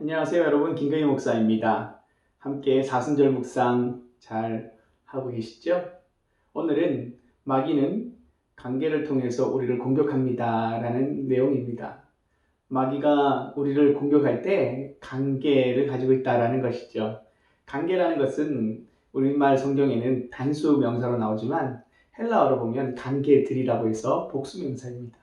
안녕하세요 여러분 김경희 목사입니다. 함께 사순절 묵상 잘 하고 계시죠? 오늘은 마귀는 관계를 통해서 우리를 공격합니다 라는 내용입니다. 마귀가 우리를 공격할 때 관계를 가지고 있다라는 것이죠. 관계라는 것은 우리말 성경에는 단수 명사로 나오지만 헬라어로 보면 관계들이라고 해서 복수 명사입니다.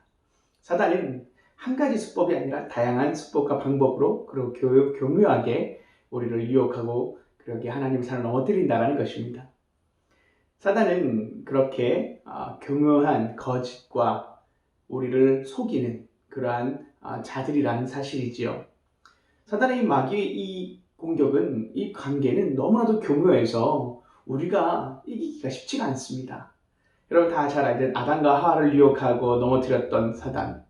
사단은 한 가지 수법이 아니라 다양한 수법과 방법으로 그리고 교, 교묘하게 우리를 유혹하고 그렇게 하나님 사를 넘어뜨린다는 것입니다. 사단은 그렇게 아, 교묘한 거짓과 우리를 속이는 그러한 아, 자들이라는 사실이지요. 사단의 이 마귀의 이 공격은 이 관계는 너무나도 교묘해서 우리가 이기기가 쉽지가 않습니다. 여러분 다 잘 알던 아담과 하와를 유혹하고 넘어뜨렸던 사단.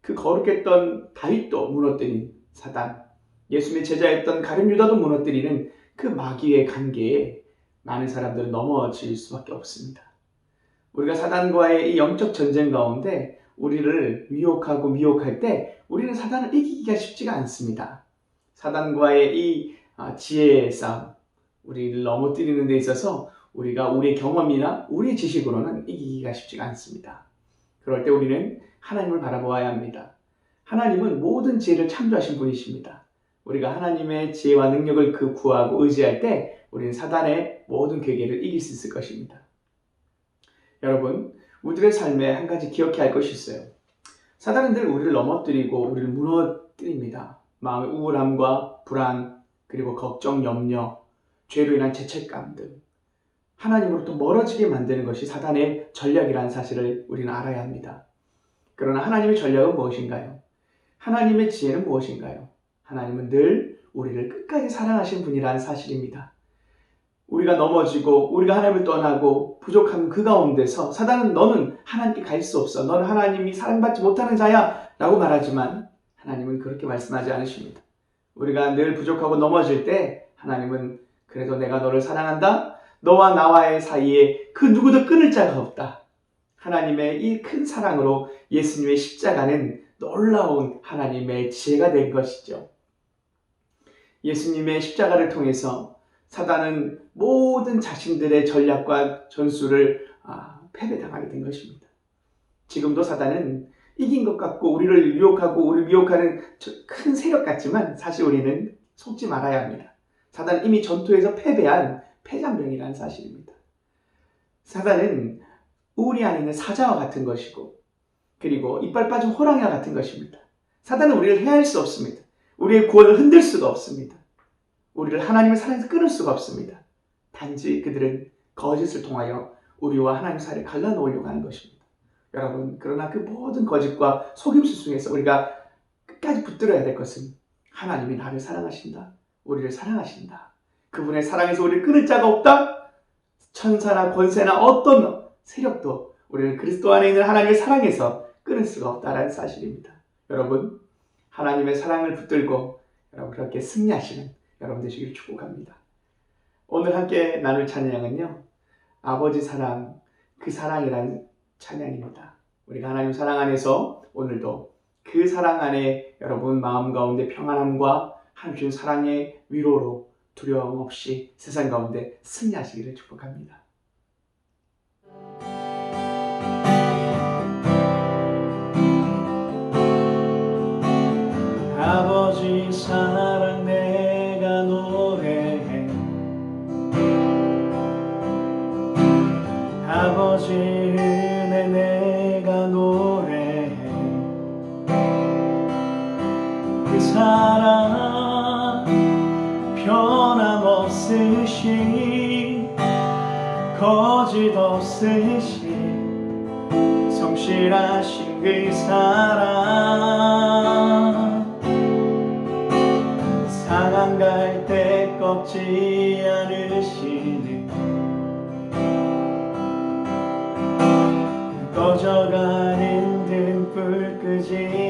그 거룩했던 다윗도 무너뜨린 사단, 예수님의 제자였던 가룟 유다도 무너뜨리는 그 마귀의 관계에 많은 사람들은 넘어질 수밖에 없습니다. 우리가 사단과의 이 영적 전쟁 가운데 우리를 위혹하고 미혹할 때 우리는 사단을 이기기가 쉽지가 않습니다. 사단과의 이 아, 지혜의 싸움, 우리를 넘어뜨리는 데 있어서 우리가 우리의 경험이나 우리의 지식으로는 이기기가 쉽지가 않습니다. 그럴 때 우리는 하나님을 바라보아야 합니다. 하나님은 모든 지혜를 창조하신 분이십니다. 우리가 하나님의 지혜와 능력을 그 구하고 의지할 때 우리는 사단의 모든 괴계를 이길 수 있을 것입니다. 여러분, 우리들의 삶에 한 가지 기억해야 할 것이 있어요. 사단은 늘 우리를 넘어뜨리고 우리를 무너뜨립니다. 마음의 우울함과 불안, 그리고 걱정, 염려, 죄로 인한 죄책감 등 하나님으로부터 멀어지게 만드는 것이 사단의 전략이라는 사실을 우리는 알아야 합니다. 그러나 하나님의 전략은 무엇인가요? 하나님의 지혜는 무엇인가요? 하나님은 늘 우리를 끝까지 사랑하신 분이라는 사실입니다. 우리가 넘어지고 우리가 하나님을 떠나고 부족한 그 가운데서 사단은 너는 하나님께 갈 수 없어. 너는 하나님이 사랑받지 못하는 자야. 라고 말하지만 하나님은 그렇게 말씀하지 않으십니다. 우리가 늘 부족하고 넘어질 때 하나님은 그래도 내가 너를 사랑한다. 너와 나와의 사이에 그 누구도 끊을 자가 없다. 하나님의 이 큰 사랑으로 예수님의 십자가는 놀라운 하나님의 지혜가 된 것이죠. 예수님의 십자가를 통해서 사단은 모든 자신들의 전략과 전술을 아, 패배당하게 된 것입니다. 지금도 사단은 이긴 것 같고 우리를 유혹하고 우리를 미혹하는 큰 세력 같지만 사실 우리는 속지 말아야 합니다. 사단은 이미 전투에서 패배한 패잔병이라는 사실입니다. 사단은 우리 안에 있는 사자와 같은 것이고 그리고 이빨 빠진 호랑이와 같은 것입니다. 사단은 우리를 해할 수 없습니다. 우리의 구원을 흔들 수가 없습니다. 우리를 하나님의 사랑에서 끊을 수가 없습니다. 단지 그들은 거짓을 통하여 우리와 하나님 사이를 갈라놓으려고 하는 것입니다. 여러분, 그러나 그 모든 거짓과 속임수 중에서 우리가 끝까지 붙들어야 될 것은 하나님이 나를 사랑하신다. 우리를 사랑하신다. 그분의 사랑에서 우리를 끊을 자가 없다. 천사나 권세나 어떤 세력도 우리를 그리스도 안에 있는 하나님의 사랑에서 끊을 수가 없다라는 사실입니다. 여러분, 하나님의 사랑을 붙들고 여러분 그렇게 승리하시는 여러분 되시길 축복합니다. 오늘 함께 나눌 찬양은요. 아버지 사랑, 그 사랑이라는 찬양입니다. 우리가 하나님 사랑 안에서 오늘도 그 사랑 안에 여러분 마음 가운데 평안함과 하나님 사랑의 위로로 두려움 없이 세상 가운데 승리하시기를 축복합니다. 그 사랑 변함없으신 거짓 없으신 성실하신 그 사랑. 상한 갈때 꺾지 않으시는 꺼져가는 등불 끄지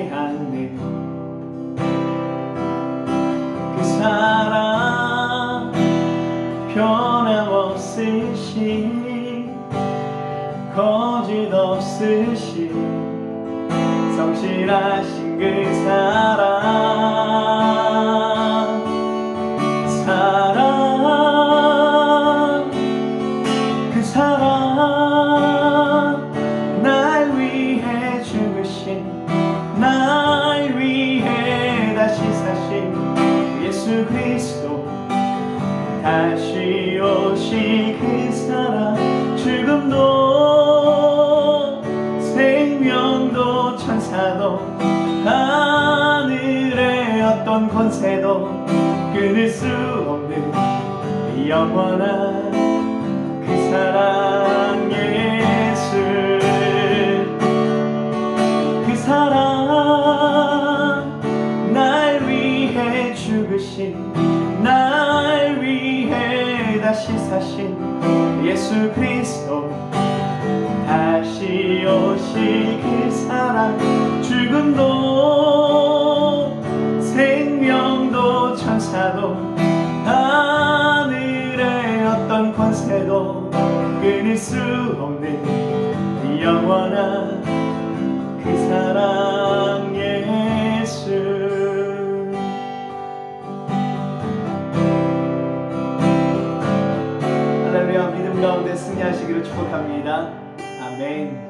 없으신 거짓 없으시 성실하신 그 사랑 사랑 그 사랑 날 위해 죽으신 날 위해 다시 사신 예수 그리스도. 다시 오실 그 사랑. 죽음도 생명도 천사도 하늘의 어떤 권세도 끊을 수 없는 영원한 그 사랑 예수 그리스도. 다시 오실 그 사랑. 죽음도 승리하시기를 축복합니다. 아멘